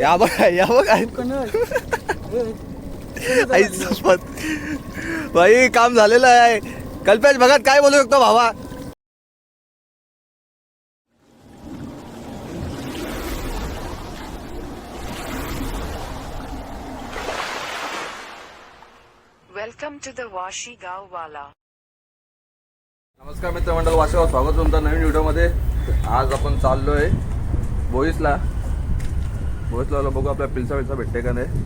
या बघ या बघ. आई सोबत. भाई काम झालेलं आहे. कल्पेश भगत काय बोलू शकतो भावा? वेलकम टू द वाशी गाव वाला नमस्कार मित्रमंडळ वाशेगाव स्वागत तुमचं नवीन व्हिडिओमध्ये. आज आपण चाललोय बोईसला. बोईसला बघू आपल्या पिलसा पिलसा भेटते का नाही.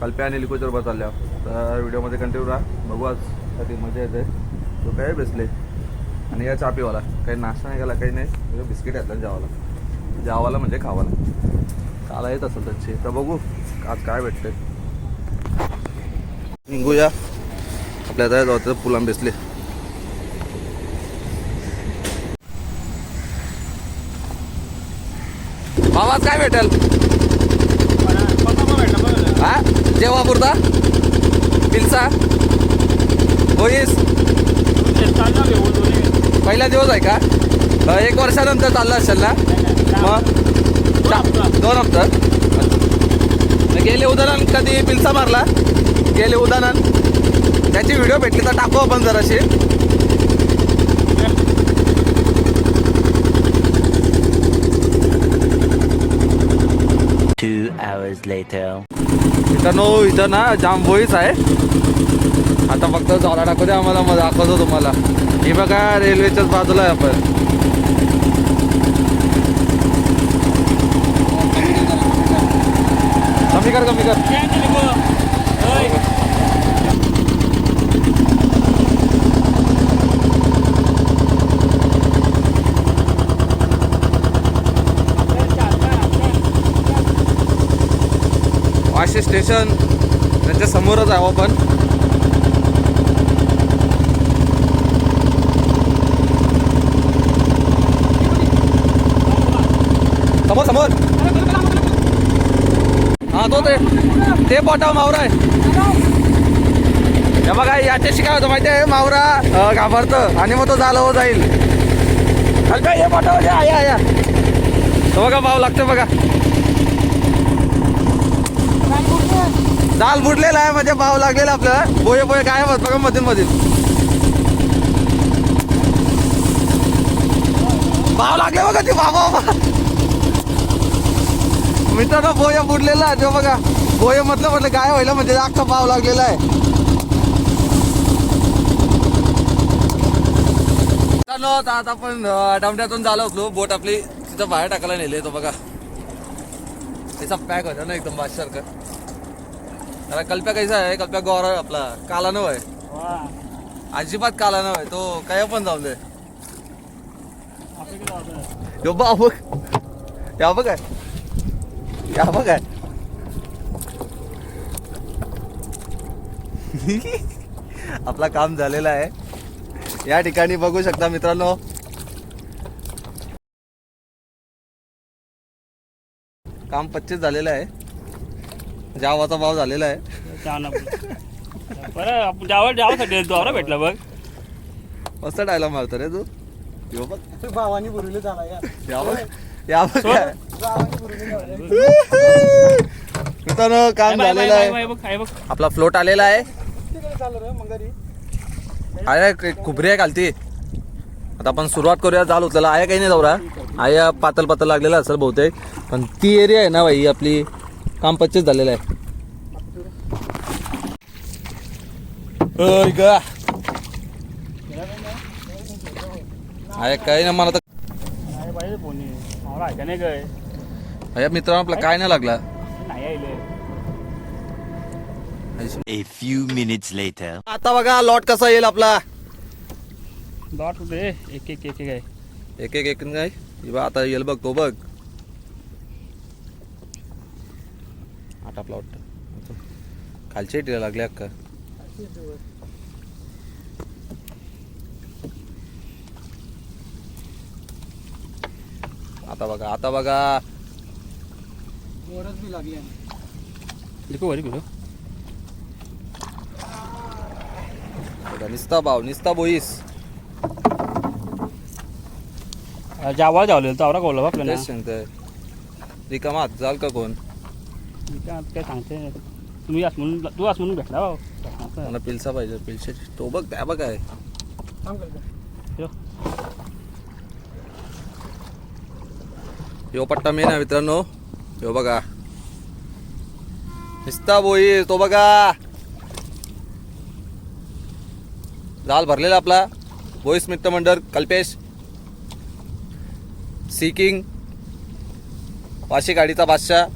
कल्प्या आणि लिकोच्या चालल्या तर व्हिडिओमध्ये कंटिन्यू राहा. बघू आज कधी मजा येते. तो काय बेसले. आणि या चापीवाला काही नाश्ता नाही केला काही नाही. म्हणजे बिस्किट घातलं जावाला जावाला म्हणजे खावाला. काला येत असेल त्यांची. तर बघू आज काय भेटते निघूया. आपल्या आता जाऊ पुलाम बेसले मामात काय भेटेल? हा? जेव्हा पुरता पिलसा? होईस? पहिला दिवस आहे का? एक वर्षानंतर चाललं असेल ना? मग? दोन हप्ता? गेले उदाहरण कधी पिलसा मारला? गेले उदाहरण? त्याची व्हिडिओ भेटली तर टाकू आपण जराशी. Hours later. मित्रांनो इथं ना जाम बोईच आहे. आता फक्त झाला टाकू द्या आम्हाला मग दाखवतो तुम्हाला. हे बघा रेल्वेच्याच बाजूला आहे आपण कमी कर कमी कर वाशी स्टेशन त्याच्या समोरच आहो आपण. समोर समोर. हा तो ते ते पोटाव मावरा. आहे हे बघा याच्याशी काय होतं माहिती आहे? मावरा घाबरतं आणि मग तो झालं हो जाईल. खाली हे पोटाव या या. तो बघा भाव लागतो बघा. दाल बुडलेला आहे म्हणजे भाव लागलेला आपलं बोये बोये काय होत बघा मधून मधून. भाव लागले बघा ते बाबा मित्रांनो पोहे बुडलेला आहे तो बघा. बोय म्हटलं म्हटलं काय व्हायला म्हणजे अख्खा भाव लागलेला आहे. मित्रांनो आता आता आपण डमट्यातून झालो होतो. बोट आपली तिथं बाहेर टाकायला नेले तो बघा. तिचा पॅक होता ना एकदम बादसारखं त्याला कल्प्या कैसा आहे कल्प्या गौर आपला. काला नव आहे अजिबात काला नव आहे तो काय पण जाऊन दे. यो बा बघ. या बघ काय. या बघ काय. आपला काम झालेलं आहे. या ठिकाणी बघू शकता मित्रांनो. काम पच्चीस झालेलं आहे. जावाचा भाव झालेला आहे. बरं आपण जावं जावासाठी दोरा भेटला बघ. मस्त डायलॉग मारतो रे तू. यो बघ. भावानी बुरवले झाला या. या बघ. या बघ काय. भावानी बुरवले झाला. मित्रांनो काम बाय, बाय, झालेलं बाय, आहे बाय, बघ काय बघ. आपला फ्लोट आलेला आहे. तिकडे चाललं रे मंगारी आहे खुबरी आहे घालती आता आपण सुरुवात करूया. जाल उचलायला. आहे काही नाही दौरा आहे पातल पातल लागलेला असेल बहुतेक. पण ती एरिया आहे ना भाई आपली? काम पच्चीस झालेलं आहे. ग. आहे काही नाही मला तर या मित्रांनो आपला काय नाही लागला. नाही आले A few minutes later. आता बघा लॉट कसा येईल आपला. होते एक एक एक एक आहे. एक एक एक आता येईल बघ तो बघ. आता आपला वाटतं. खालच्या इटीला लागले अक्का आता बघा आता बघा. बी लागली लिखो बिलो बघा निस्ता भाव निस्ता बोईस. जावा जावलेलं चावरा कोवला बा आपल्याला तेच सांगतोय. रिकामा हात जाल का कोण? मी काय काय सांगते तुम्ही असं म्हणून तू असं म्हणून भेटला हो. असं. मला पिलसा पाहिजे पिलशाची तो बघ त्या बघ काय थांब यो. पट्टा मेन आहे मित्रांनो. यो बघा. निस्ता बोई तो बघा. जाल भरलेला आपला. बोईस मित्र मंडळ कल्पेश सीकिंग वाशी गाडीचा बादशाह.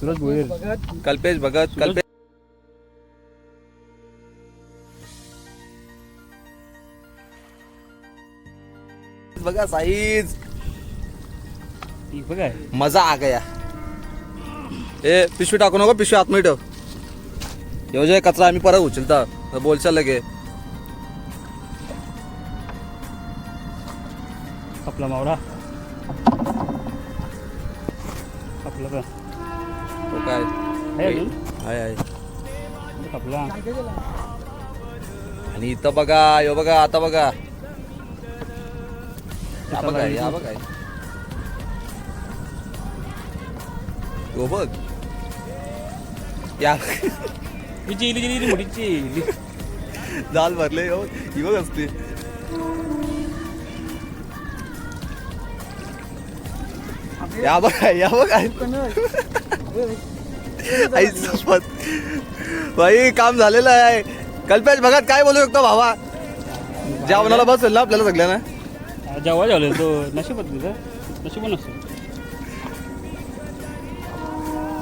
सुरज भोईर. कल्पेश भगत कल्पेश बघा साईज. ठीक बघ. मजा आ गया. ए पिशवी टाकू नको पिशवी आतमध्ये ठेव. ह्यो जे कचरा आम्ही परत उचलता. बोलशाल लगे. आपला मावरा आहे अजून. केलं? आणि इथं बघा यो बघा आता बघा. या बघा. या बघा. यो बघ. या ही चिली चिली मोठी चिली जाल भरले यो. ही बघ असते. या बघा या बघा. आई शपथ भाई काम झालेलं आहे. कल्पेश भगत काय बोलू शकतो भावा? जेवणाला बसेल ना आपल्याला सगळ्यांना. जेव्हा जावले तो नशीब तिथं. नशीब नसतो.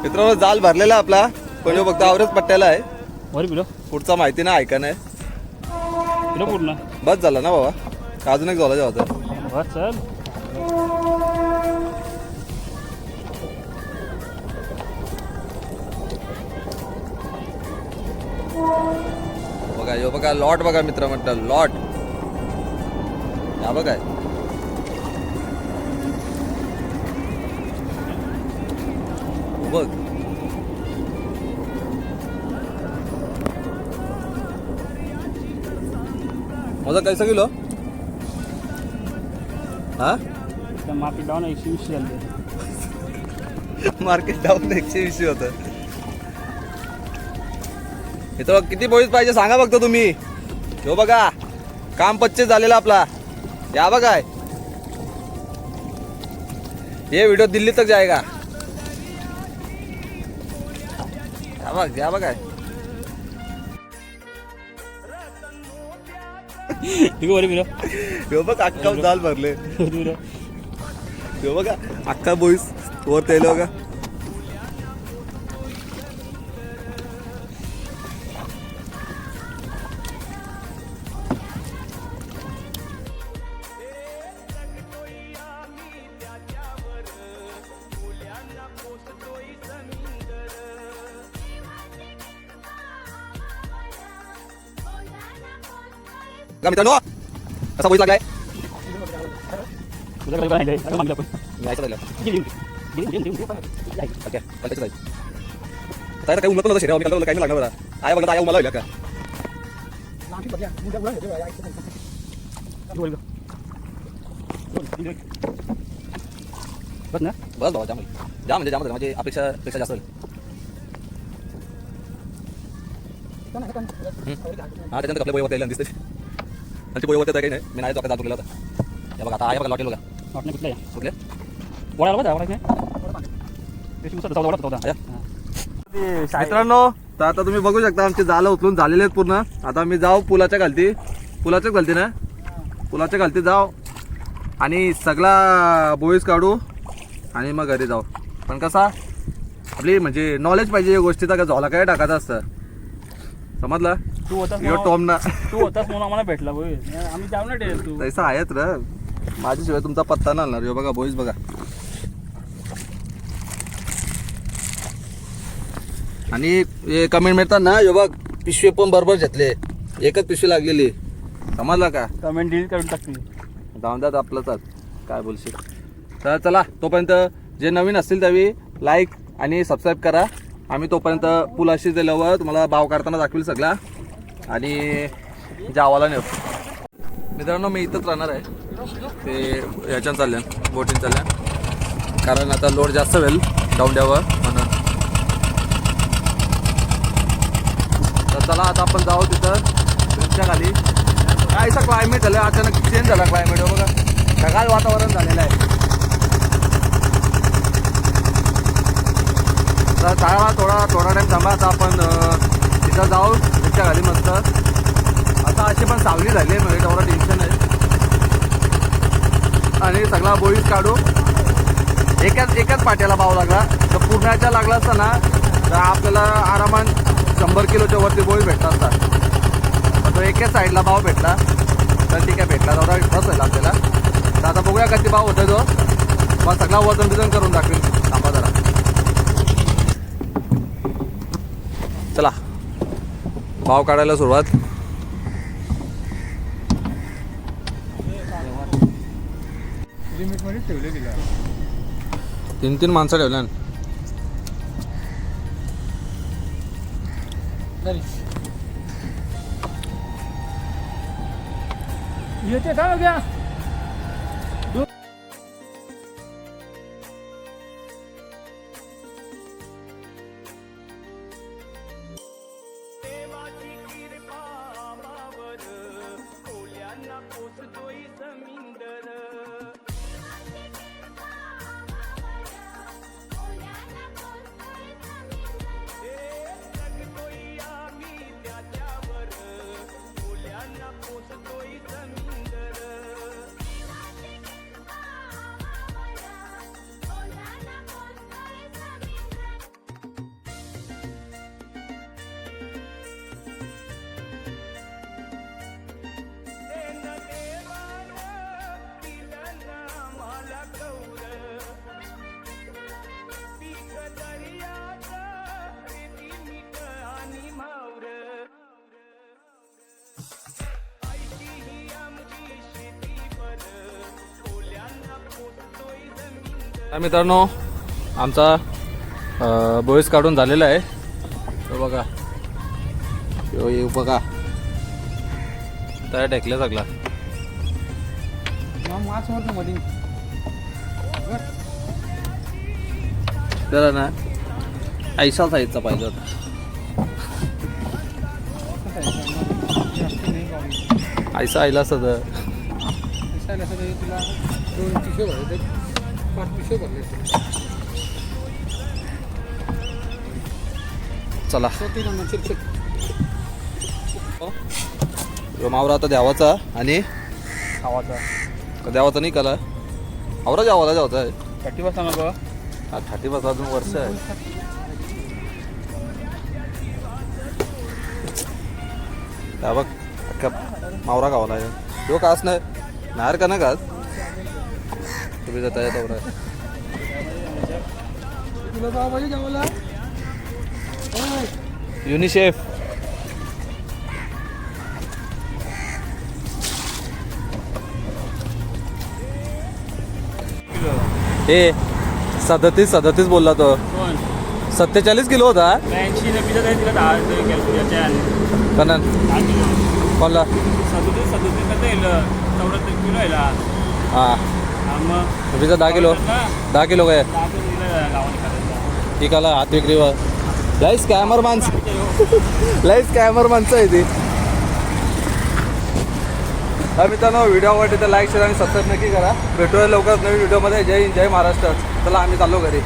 मित्रांनो जाल भरलेला आहे आपला. पण फक्त आवरच पट्ट्याला आहे. वर पिलो पुढचा माहिती नाही ऐका नाही. पूर्ण. बस झाला ना बाबा अजून एक झाला जेव्हा बस चल. बघा लॉट बघा मित्र म्हटलं लॉट. या बघा. बघ. माझा कैसा किलो हा? मार्केट डाऊन एकशे वीस मार्केट डाऊन एकशे वीस होतं. इथं किती बोईस पाहिजे सांगा बघतो तुम्ही. हो बघा काम पच्चीस झालेलं आपला. या बघा. ये व्हिडिओ दिल्ली तक जाएगा या बघ या जाल भरले. बघा अख्खा बोईस वर त्याला बघा. का मित्रांनो कसा बोईस लागलाय काय उमलत नव्हतं शरीरावर कल्पना काही नाही लागणार आया बघा आया मला होईल का. बस ना बस बाबा जाम. जाम म्हणजे जाम झालं. म्हणजे अपेक्षा पेक्षा जास्त. हा त्याच्यानंतर आपल्या बोईवर यायला दिसते त्यांची बोईवर काही नाही. मी नाही तो जात गेला होता. या बघा आता आहे बघा लॉटेल बघा. वाटणे कुठला? या कुठले? वडाला बघा नाही. मित्रांनो तर आता तुम्ही बघू शकता आमचे जालं उचलून झालेले आहेत पूर्ण. आता मी जाऊ पुलाच्या खालती. पुलाच्याच खालती ना? पुलाच्या खालती जाऊ. आणि सगळा बोईस काढू. आणि मग घरी जाऊ. पण कसा? आपली म्हणजे नॉलेज पाहिजे या गोष्टीचा का झोला काय टाकायचं असतं? समजलं? तू होतास यो म्हणून- ना तू होतास म्हणून आम्हाला भेटला बोय आम्ही जाऊ ना टेल तू. तसं आहेत र. माझ्याशिवाय तुमचा पत्ता नाही आणणार ह्यो बघा बोईस बघा. आणि हे कमेंट मिळतात ना ह्यो बघ पिशवी पण बरोबर घेतले. एकच पिशवी लागलेली. समजला का? कमेंट डिलीट करून टाकली जाऊन द्यात आपलंच आज. काय बोलशील? तर चला तोपर्यंत जे नवीन असतील त्यावेळी लाईक आणि सबस्क्राईब करा. आम्ही तोपर्यंत पुलाशी दिल्यावर तुम्हाला भाव काढताना दाखवेल सगळा. आणि जावाला नेऊ. मित्रांनो मी इथंच राहणार आहे. ते ह्याच्यात चालल्या बोटिंग चालल्या कारण आता लोड जास्त होईल डाऊंड्यावर म्हणून. तर चला आता आपण जाऊ तिथं ब्रिजच्या खाली. काय असं क्लायमेट झालं अचानक चेंज झाला क्लायमेट हो बघा. ढगाळ वातावरण झालेलं आहे. तर चाळा थोडा थोडा टाईम थांबा. आता आपण तिथं जाऊ. ब्रिजच्या खाली मस्त. आता अशी पण सावली झाली आहे. म्हणजे तेवढं टेन्शन आहे आणि सगळा बोईस काढू. एकाच एकाच पाट्याला भाव लागला. तर पूर्णाच्या लागला असता ना तर आपल्याला आरामात शंभर किलोच्या वरती बोळी भेटला असता तो एकाच साईडला भाव भेटला. तर ठीक आहे भेटला. तेवढा बसेल आपल्याला. तर आता बघूया कधी भाव होतो तो. मग सगळा वजन बिजन करून दाखवेल थांबा जरा. चला भाव काढायला सुरुवात. तिला तीन तीन माणसं ठेवल्या. येते का तर मित्रांनो आमचा बोईस काढून झालेला आहे. तो बघा. येऊ बघा. त्या ढेकल्या सगळा त्याला ना ऐसा साईजचा पाहिजे होता. ऐसा आईला असतं तर. चला. ना मावरा आता द्यावाचा आणि खावाचा. द्यावाचा नाही कला? आवरा द्यावाला द्यावाचा आहे थर्टी बसता नको हा ठाठी बस अजून वर्ष आहे. बघ मावरा गावाला आहे. यो कास नाही नाहेर का ना कास? तुम्ही जाता येत गावाला युनिसेफ. हे सदतीस सदतीस बोलला तो. सत्तेचाळीस किलो होता. कनन कोणला? हा. हा दहा किलो दहा किलो काय ठीक आला हात विक्रीवर लय स्कॅमर माणसं लय स्कॅमर माणसं आहे ती हा मित्रांनो व्हिडिओ आवडते तर लाईक शेअर आणि सबस्क्राईब नक्की करा। भेटूया लवकरच नवीन व्हिडिओमध्ये जय जय महाराष्ट्र. चला आम्ही चाललो घरी.